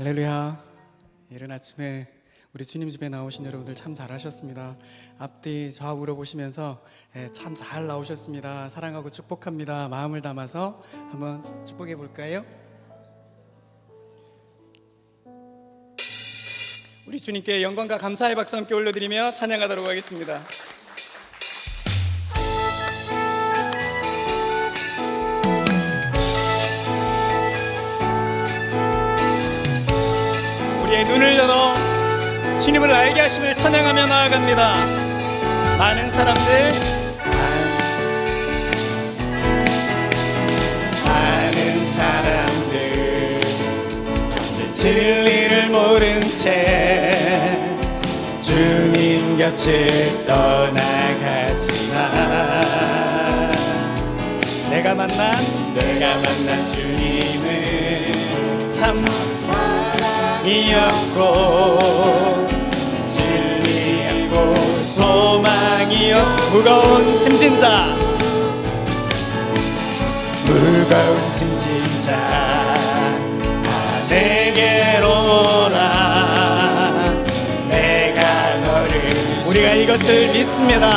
할렐루야. 이른 아침에 우리 주님 집에 나오신 여러분들 참 잘하셨습니다. 앞뒤 좌우로 보시면서 예, 참잘 나오셨습니다. 사랑하고 축복합니다. 마음을 담아서 한번 축복해 볼까요? 우리 주님께 영광과 감사의 박수 함께 올려드리며 찬양하도록 하겠습니다. 눈을 열어 주님을 알게 하심을 찬양하며 나아갑니다. 많은 사람들, 많은 사람들, 정말 진리를 모른 채 주님 곁을 떠나가지만 내가 만난 내가 만난 주님은 참 사랑이었고 진리였고 소망이었고 무거운 짐진자. 무거운 짐진자. 다 내게로 오라. 내가 너를 우리가 이것을 믿습니다.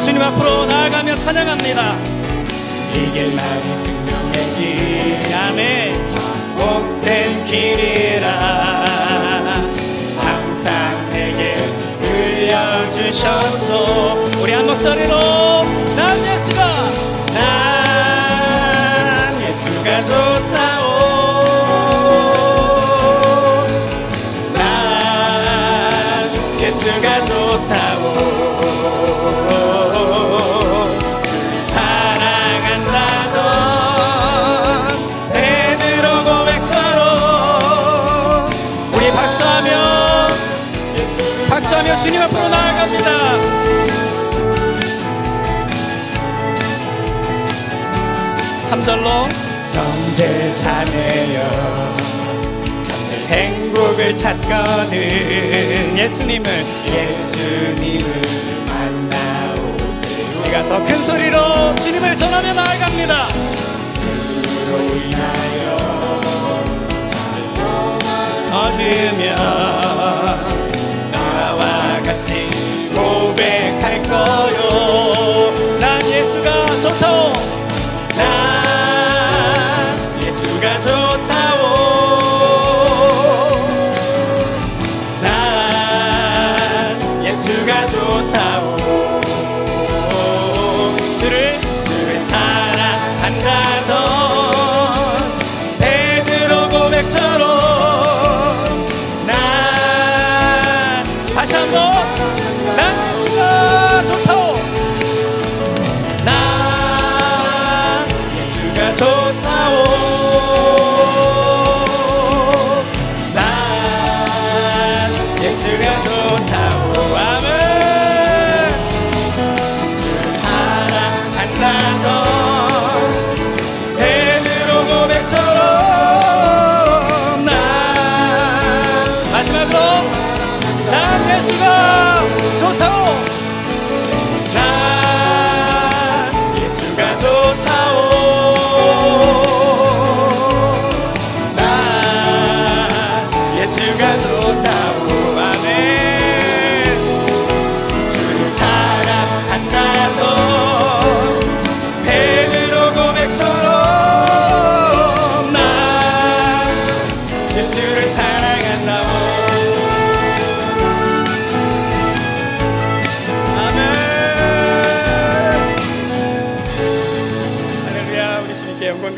주님 앞으로 나아가며 찬양합니다. 이게 나의 생명의 길. 안에 복된 길이라 항상 내게 들려주셨소. 우리 한 목소리로 난 예수가 난 예수가 좋다 형제 자매여. 참들 행복을 찾거든. 예수님을. 예수님을 만나오세요. 우리가 더 큰 소리로 주님을 전하며 나아갑니다. 그로 인하여 얻으며 나와 같이 고백할 거요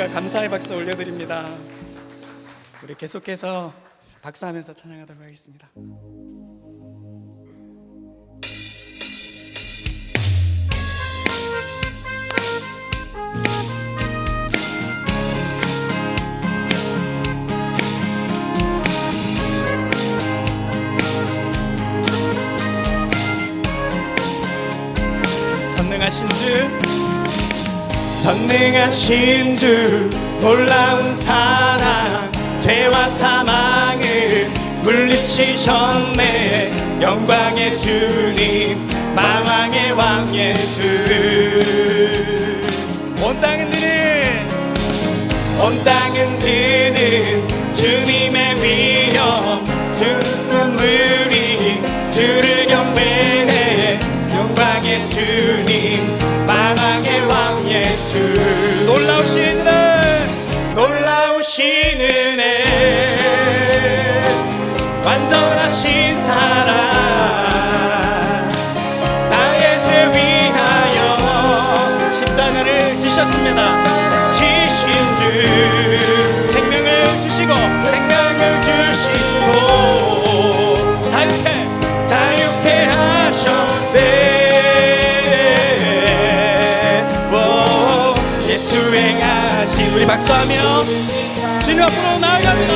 영광과 감사의 박수 올려드립니다. 우리 계속해서 박수하면서 찬양하도록 하겠습니다. 전능하신 주 전능하신 주 놀라운 사랑 죄와 사망을 물리치셨네. 영광의 주님 마왕의 왕 예수. 온 땅은 드는 온 땅은 드는 주님 지셨습니다. 지신 주 생명을 주시고 생명을 주시고. 자유케 자유케 하셨네. 오, 예수 행하신 우리 박수하며 주님 앞으로 나아갑니다.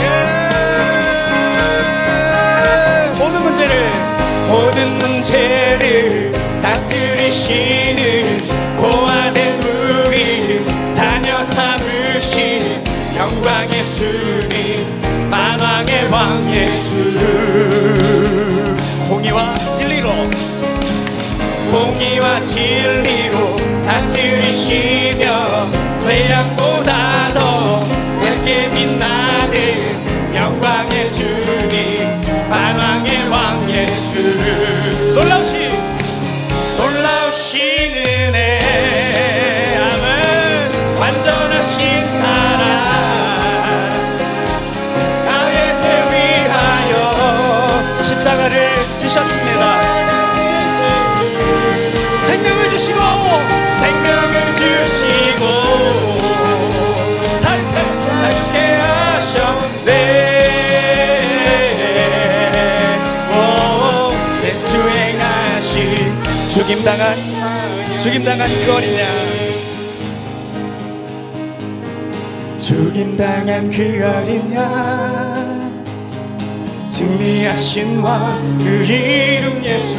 예, 모든 문제를 모든 문제를 다스리시는 고아된 우리 자녀 삼으신 영광의 주님 만왕의 왕 예수. 공의와 진리로 공의와 진리로 다스리시며 태양보 죽임당한 죽임당한 그 어린 양 죽임당한 그 어린 양 승리하신 왕그 이름 예수.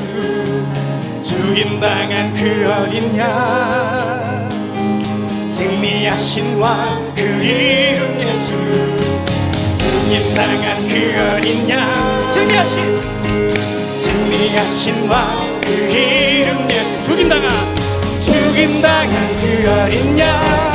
죽임당한 그 어린 양 승리하신 왕그 이름 예수. 죽임당한 그 어린 양 승리하신 승리하신 왕 그 이름 예수. 죽임당한 죽임당한 그 어린 양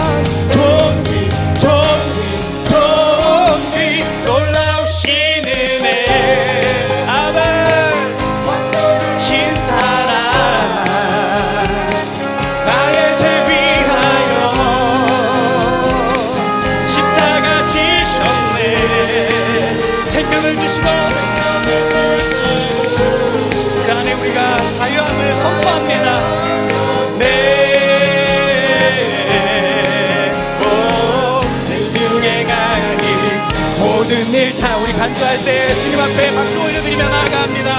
간주할 때 주님 앞에 박수 올려드리며 나아갑니다.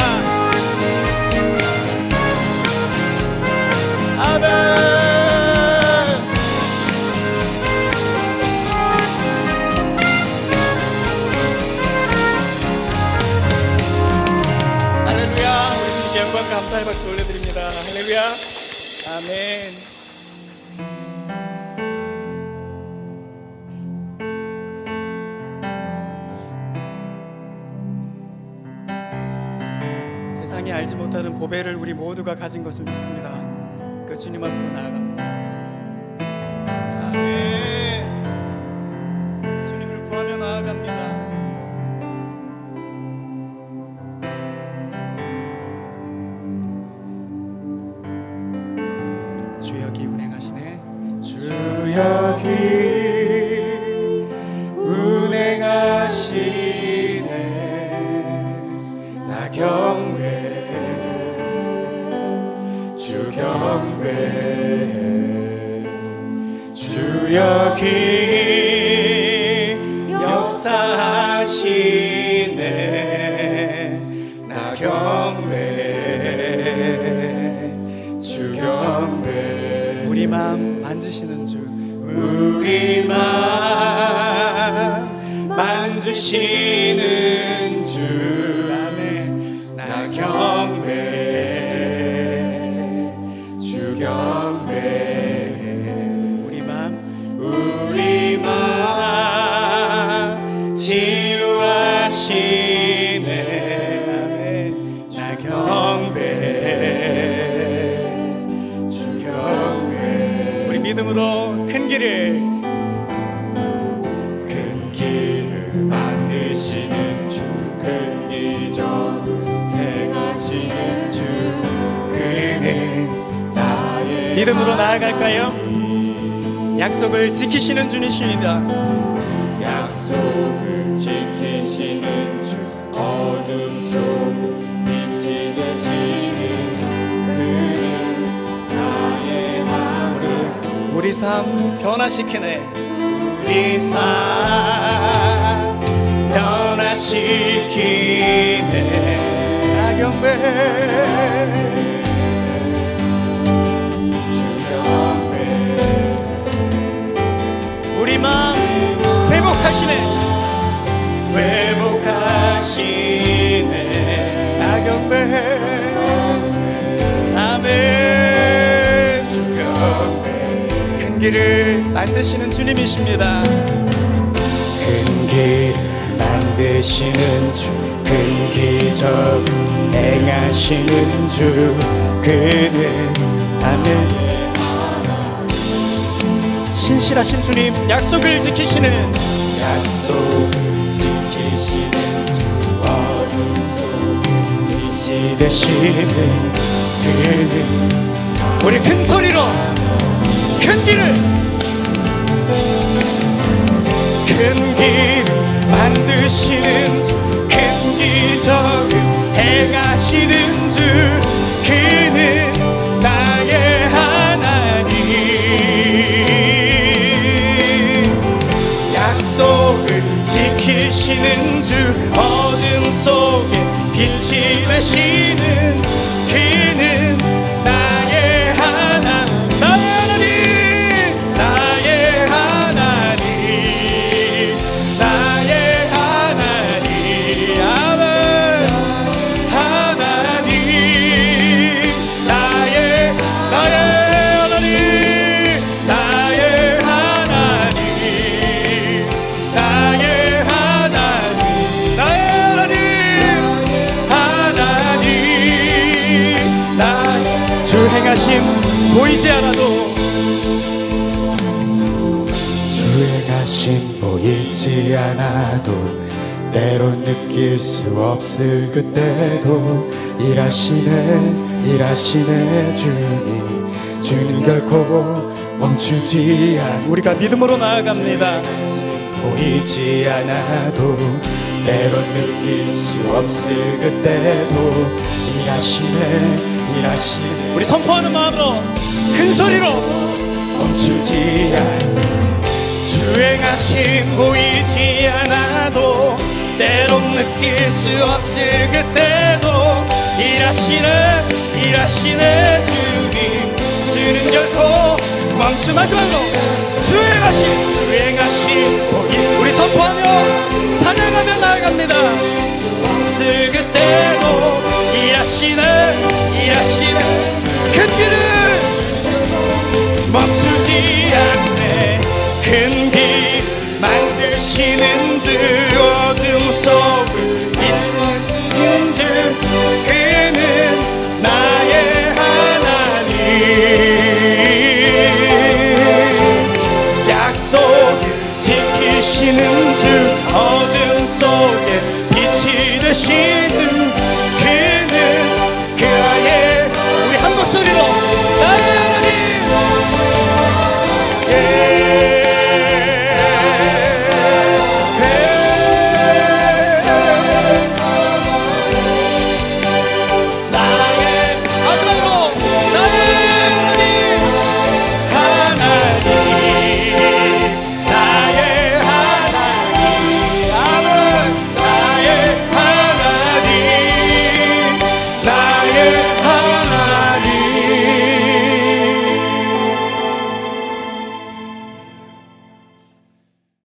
아멘. 감사의 박수 올려드립니다. 할렐루야. 아멘 세상이 알지 못하는 보배를 우리 모두가 가진 것을 믿습니다. 그 주님 앞으로 나아갑니다. 아멘 만지시는 주. 아멘 나 경배. 주 경배. 우리 마음 우리 마음 치유하시네. 아멘 나 경배. 주 경배. 우리 믿음으로 큰 길을 만드시는 주, 큰 기적 행하시는 주, 그는 나의 믿음으로 나아갈까요? 약속을 지키시는 주님이십니다. 약속을 지키시는 주, 어둠 속 빛이 되시는 그는 나의 하늘, 우리 삶 변화시키네. 우리 삶 시키네. 나경배 주경배 우리 마음 회복하시네. 회복하시네. 나 경배 아멘 주 경배 큰 길을 만드시는 주님이십니다. 큰길 을 만드시는 주, 큰 기적 행하시는 주, 그는 아멘. 신실하신 주님 약속을 지키시는 약속 지키시는 주, 어둠 속 빛이 되시는 그는 우리 큰 소리로 큰 길을 큰 길을 주, 큰 기적을 행하시는 주, 그는 나의 하나님. 약속을 지키시는 주, 어둠 속에 빛이 되시는 보이지 않아도 주의 가심 보이지 않아도 때론 느낄 수 없을 그때도 일하시네 일하시네 주님 주님 결코 멈추지 않 우리가 믿음으로 나아갑니다. 보이지 않아도 때론 느낄 수 없을 그때도 일하시네 일하시네 우리 선포하는 마음으로 큰 소리로 멈추지 않 주행하심 보이지 않아도 때론 느낄 수 없을 그때도 일하시네 일하시네 주님 주는 결코 멈추 마지막으로 주행하심 주행하심 보이 우리 선포하며 찬양하며 나아갑니다. 없을 그때도 일하시네 일하시네. 큰 길을 멈추지 않네. 큰 길 만드시는